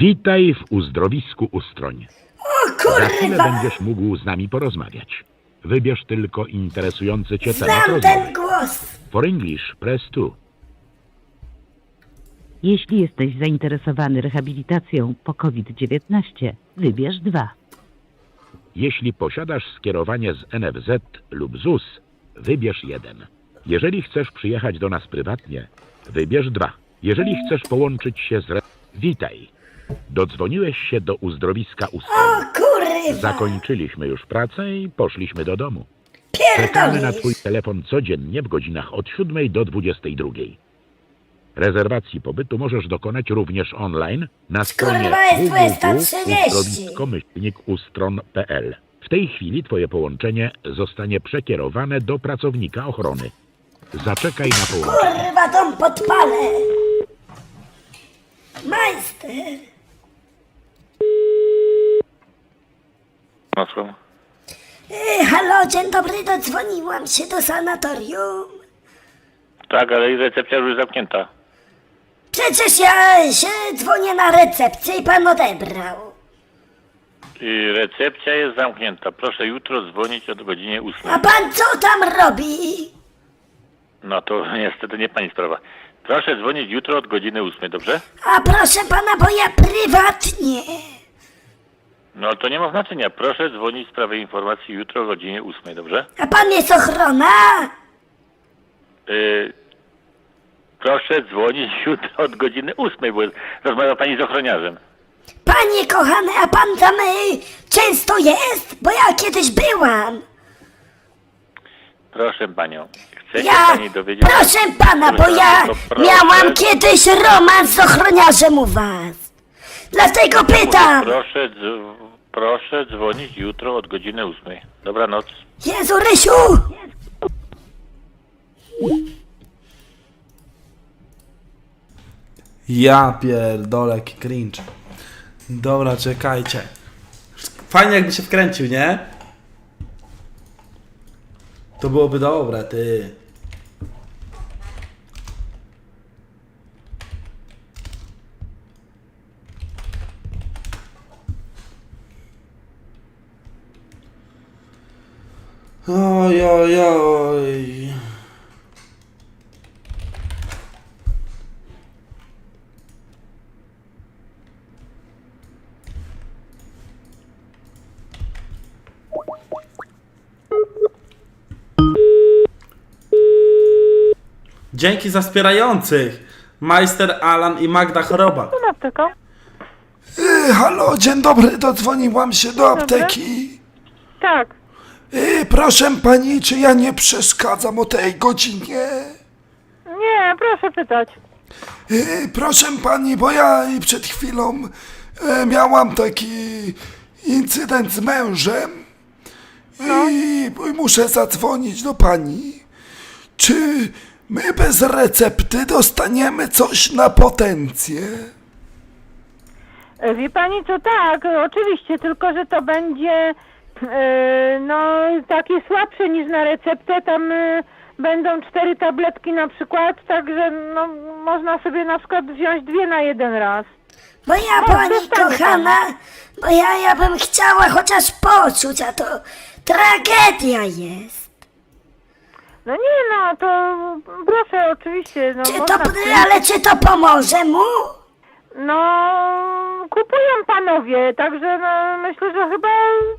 Witaj w uzdrowisku Ustroń. O Za chwilę kurwa! będziesz mógł z nami porozmawiać. Wybierz tylko interesujący cię temat Znam rozmowy. ten głos! For English, press 2. Jeśli jesteś zainteresowany rehabilitacją po COVID-19, wybierz 2. Jeśli posiadasz skierowanie z NFZ lub ZUS, wybierz jeden. Jeżeli chcesz przyjechać do nas prywatnie, wybierz dwa. Jeżeli chcesz połączyć się z... Re... Witaj. Dodzwoniłeś się do uzdrowiska O Ustroń. kurwa! Zakończyliśmy już pracę i poszliśmy do domu. Czekamy na Pierdolisz! Twój telefon codziennie w godzinach od 7 do 22. Rezerwacji pobytu możesz dokonać również online na stronie Kurwa, jest 230. www.uzdrowisko-ustron.pl. W tej chwili Twoje połączenie zostanie przekierowane do pracownika ochrony. Zaczekaj na połączenie. Kurwa, dom podpalę! Majster! Masłem. Ej, halo, dzień dobry, dodzwoniłam się do sanatorium. Tak, ale i recepcja już zamknięta. Przecież ja się dzwonię na recepcję i pan odebrał. I recepcja jest zamknięta. Proszę jutro dzwonić o godzinie 8. A pan co tam robi? No to niestety nie pani sprawa. Proszę dzwonić jutro od godziny 8, dobrze? A proszę pana, bo ja prywatnie. No to nie ma znaczenia. Proszę dzwonić w sprawie informacji jutro o godzinie 8, dobrze? A pan jest ochrona? Yy, proszę dzwonić jutro od godziny 8, bo rozmawia pani z ochroniarzem. Panie kochany, a pan tam y, często jest? Bo ja kiedyś byłam. Proszę panią. Chce się Ja, pani dowiedzieć... proszę pana, bo ja To proszę. miałam kiedyś romans z ochroniarzem u was. Dlatego pytam. Proszę, dzw- proszę dzwonić jutro od godziny 8. Dobranoc. Jezu, Rysiu! Ja pierdolę, jaki cringe. Dobra, czekajcie. Fajnie jakby się wkręcił, nie? To byłoby dobre, ty. Oj, oj, oj. Dzięki za wspierających. Majster Alan i Magda Choroba. apteka? Y, Halo, dzień dobry, dodzwoniłam się do apteki. Tak. Y, Proszę pani, czy ja nie przeszkadzam o tej godzinie? Nie, proszę pytać. Y, Proszę pani, bo ja i przed chwilą y, miałam taki incydent z mężem i muszę zadzwonić do pani. Czy my bez recepty dostaniemy coś na potencję? E, Wie pani co, tak, e, oczywiście, tylko że to będzie e, no takie słabsze niż na receptę, tam e, będą cztery tabletki na przykład, także no można sobie na przykład wziąć dwie na jeden raz. Bo ja, No, pani kochana, bo ja, ja bym chciała chociaż poczuć, a to tragedia jest. No nie no, to proszę oczywiście, no Czy to, ale czy to pomoże mu? No kupują panowie, także no myślę, że chyba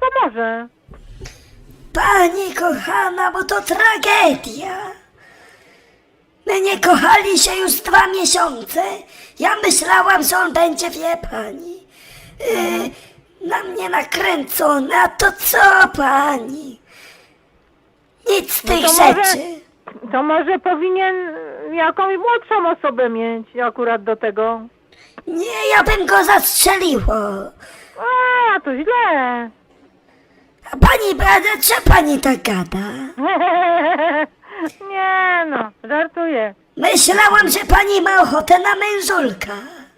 pomoże. Pani kochana, bo to tragedia. My nie kochali się już dwa miesiące. Ja myślałam, że on będzie, wie pani, yy, na mnie nakręcony, a to co pani? Nic z tych No to może- rzeczy. To może powinien jakąś młodszą osobę mieć akurat do tego. Nie, ja bym go zastrzeliło. A, to źle. A pani, Bada, co pani tak gada? Nie no, żartuję. Myślałam, że pani ma ochotę na mężulka.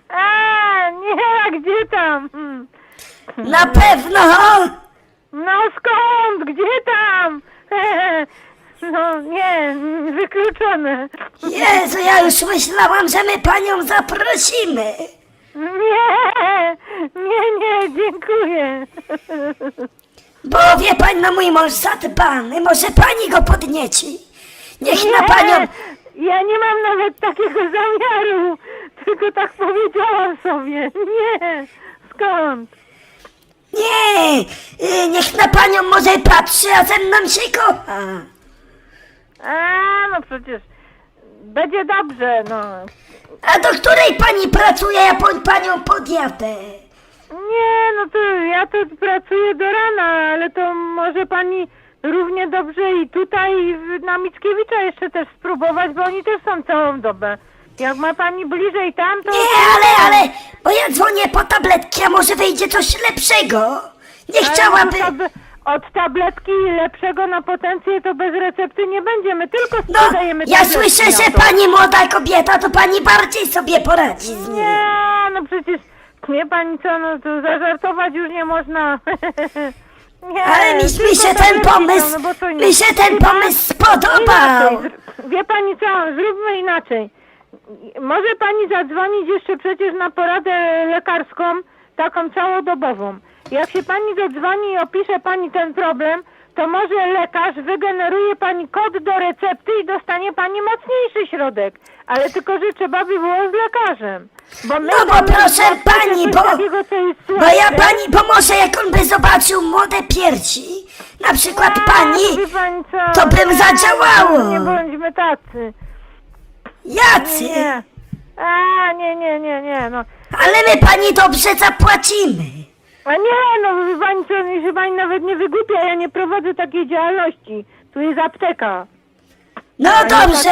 A, nie, gdzie tam? Na pewno. No skąd? Gdzie tam? No nie, wykluczone. Jezu, ja już myślałam, że my panią zaprosimy. Nie, nie, nie, dziękuję. Bo wie pani, no mój mąż zadbany, może pani go podnieci. Niech na panią... ja nie mam nawet takiego zamiaru, tylko tak powiedziałam sobie. Nie, skąd? Nie, y, niech na panią może patrzy, a ze mną się kocha. A, no przecież będzie dobrze, no. A do której pani pracuje, ja po panią podjadę. Nie, no to ja tu pracuję do rana, ale to może pani równie dobrze i tutaj w- na Mickiewicza jeszcze też spróbować, bo oni też są całą dobę. Jak ma pani bliżej tam, to... Nie, ale, ale, bo ja dzwonię po tabletki, a może wyjdzie coś lepszego. Nie Ale chciałaby... Tab- od tabletki lepszego na potencję to bez recepty nie będziemy, tylko No, sprzedajemy ja tabletki słyszę, na że to. pani młoda kobieta, to pani bardziej sobie poradzi z nim. Nie, no przecież wie pani co, no to zażartować już nie można. nie, Ale mi, mi tylko się ten tabletki pomysł, no bo co mi się ten Chyba pomysł spodobał. Inaczej. zr- Wie pani co, zróbmy inaczej. Może pani zadzwonić jeszcze przecież na poradę lekarską, taką całodobową. Jak się pani zadzwoni i opisze pani ten problem, to może lekarz wygeneruje pani kod do recepty i dostanie pani mocniejszy środek. Ale tylko, że trzeba by było z lekarzem. Bo my No bo mamy proszę w pani, coś bo- takiego, co jest Bo ja słabsze. pani pomoże, jak on by zobaczył młode piersi, na przykład pani, pani co? to bym zadziałało. Nie bądźmy tacy. jacy, Nie. A, nie, nie, nie, nie, no. ale my pani dobrze zapłacimy. A nie, no, wie pani co, się pani nawet nie wygłupia, ja nie prowadzę takiej działalności. Tu jest apteka. No dobrze,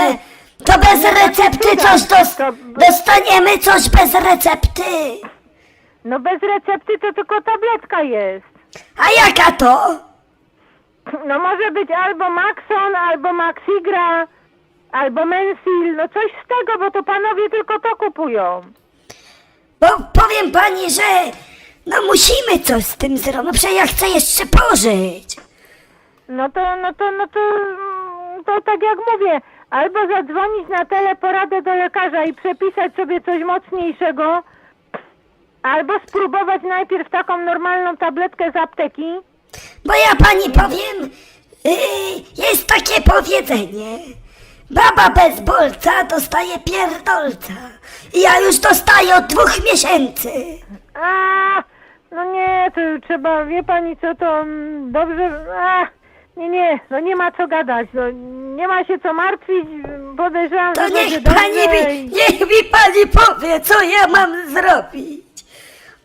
to bez recepty coś dos- dostaniemy, coś bez recepty. No bez recepty to tylko tabletka jest. A jaka to? No może być albo Maxon, albo Maxigra, albo Mensil, no coś z tego, bo to panowie tylko to kupują. Bo powiem pani, że no musimy coś z tym zrobić, no przecież ja chcę jeszcze pożyć. No to, no to, no to, mm, to tak jak mówię, albo zadzwonić na teleporadę do lekarza i przepisać sobie coś mocniejszego, albo spróbować najpierw taką normalną tabletkę z apteki. Bo ja pani powiem, yy, jest takie powiedzenie. Baba bez bolca dostaje pierdolca. I ja już dostaję od dwóch miesięcy. A, no nie, to trzeba, wie pani co, to mm, dobrze, a, nie, nie, no nie ma co gadać, no nie ma się co martwić, podejrzewam, To że będzie niech dobrze pani mi, i- niech mi pani powie, co ja mam zrobić.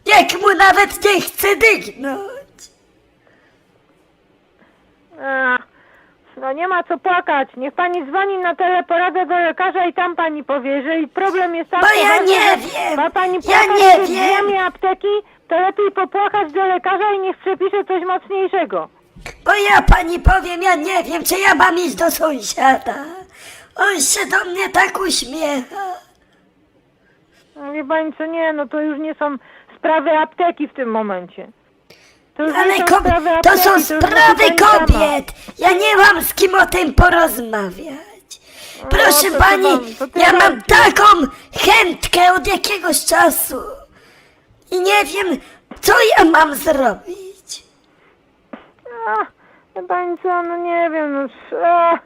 Jak mu nawet nie chce dygnąć. A, no nie ma co płakać. Niech pani dzwoni na teleporadę do lekarza i tam pani powie, jeżeli problem jest tak Bo ja nie że wiem. Ma pani Ja płakać nie przed wiem. drzwiami apteki, to lepiej popłakać do lekarza i niech przepisze coś mocniejszego. Bo ja pani powiem, ja nie wiem, czy ja mam iść do sąsiada. On się do mnie tak uśmiecha. No Wie pani co, nie, no to już nie są sprawy apteki w tym momencie. To już Ale nie są kob- sprawy to apteki, są już sprawy pani sama. kobiet. Ja nie mam z kim o tym porozmawiać. Proszę to pani, to tym ja mam taką chętkę od jakiegoś czasu. I nie wiem, co ja mam zrobić. A, wie pani co, no nie wiem, no... sz- A.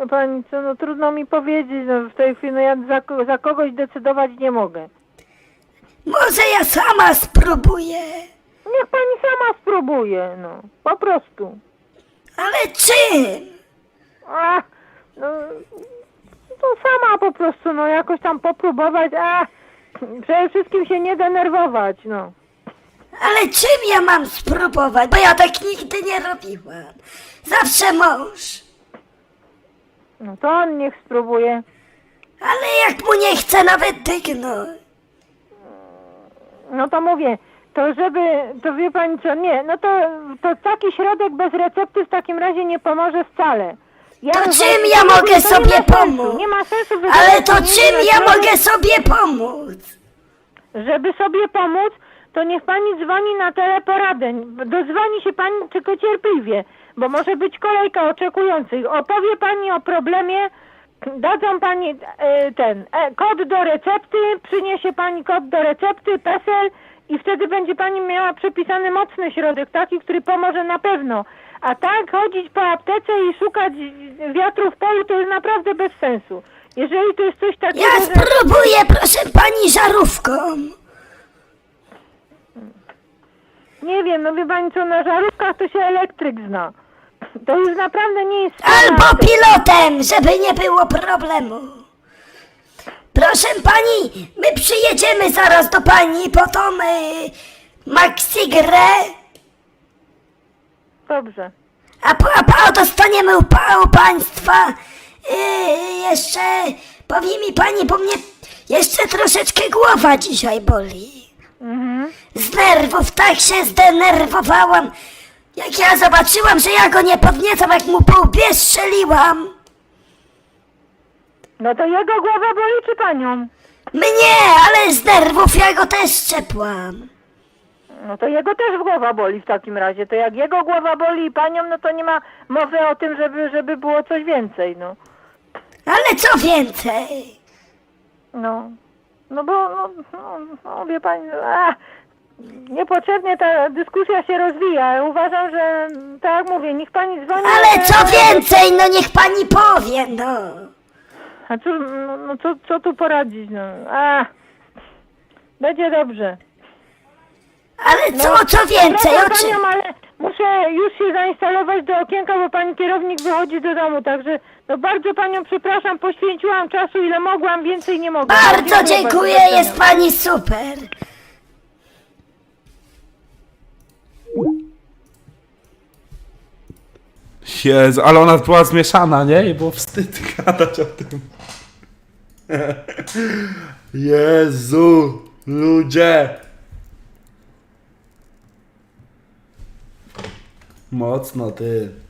Wie pani co, no trudno mi powiedzieć, no w tej chwili no ja za, ko- za kogoś decydować nie mogę. Może ja sama spróbuję. Niech pani sama spróbuje, no, po prostu. Ale czym? A, no, to sama po prostu, no jakoś tam popróbować, a przede wszystkim się nie denerwować, no. Ale czym ja mam spróbować? Bo ja tak nigdy nie robiłam. Zawsze mąż. No to on niech spróbuje. Ale jak mu nie chce nawet dygnąć. No to mówię, to żeby, to wie pani co, nie, no to, to taki środek bez recepty w takim razie nie pomoże wcale. Ja To rozumiem, czym ja to mogę ma sobie pomóc? Nie ma sensu Ale to czym ja mogę sobie pomóc? Żeby sobie pomóc, to niech pani dzwoni na teleporadę. Dozwoni się pani tylko cierpliwie, bo może być kolejka oczekujących. Opowie pani o problemie dadzą pani e, ten e, kod do recepty, przyniesie pani kod do recepty, PESEL i wtedy będzie pani miała przepisany mocny środek, taki, który pomoże na pewno. A tak chodzić po aptece i szukać wiatru w polu to jest naprawdę bez sensu. Jeżeli to jest coś takiego, Ja że... spróbuję, proszę pani, żarówką. Nie wiem, no wie pani co, na żarówkach to się elektryk zna. To już naprawdę nie jest... Albo pilotem, żeby nie było problemu. Proszę pani, my przyjedziemy zaraz do pani po tą y, Maxigrę, Dobrze. a, po- a, a dostaniemy u, pa- u państwa y, jeszcze, powie mi pani, bo mnie jeszcze troszeczkę głowa dzisiaj boli. Z nerwów tak się zdenerwowałam, jak ja zobaczyłam, że ja go nie podniecam, jak mu po łbie strzeliłam. No to jego głowa boli czy panią? Mnie, ale z nerwów ja go też szczepłam. No to jego też głowa boli w takim razie. To jak jego głowa boli i panią, no to nie ma mowy o tym, żeby, żeby było coś więcej, no. Ale co więcej? No. No bo, no, no, no wie pani, a, niepotrzebnie ta dyskusja się rozwija. Uważam, że, tak jak mówię, niech pani dzwoni... Ale co e, więcej, no niech pani powie, no. A co, no, no co, co tu poradzić, no. A, będzie dobrze. Ale co, co więcej, Proszę o czym? panią, ale muszę już się zainstalować do okienka, bo pani kierownik wychodzi do domu, także no bardzo panią przepraszam, poświęciłam czasu ile mogłam, więcej nie mogłam. Bardzo dziękuję, bardzo. jest pani super. Jezu, ale ona była zmieszana, nie? I było wstyd gadać o tym. Jezu, ludzie. Mocno ty.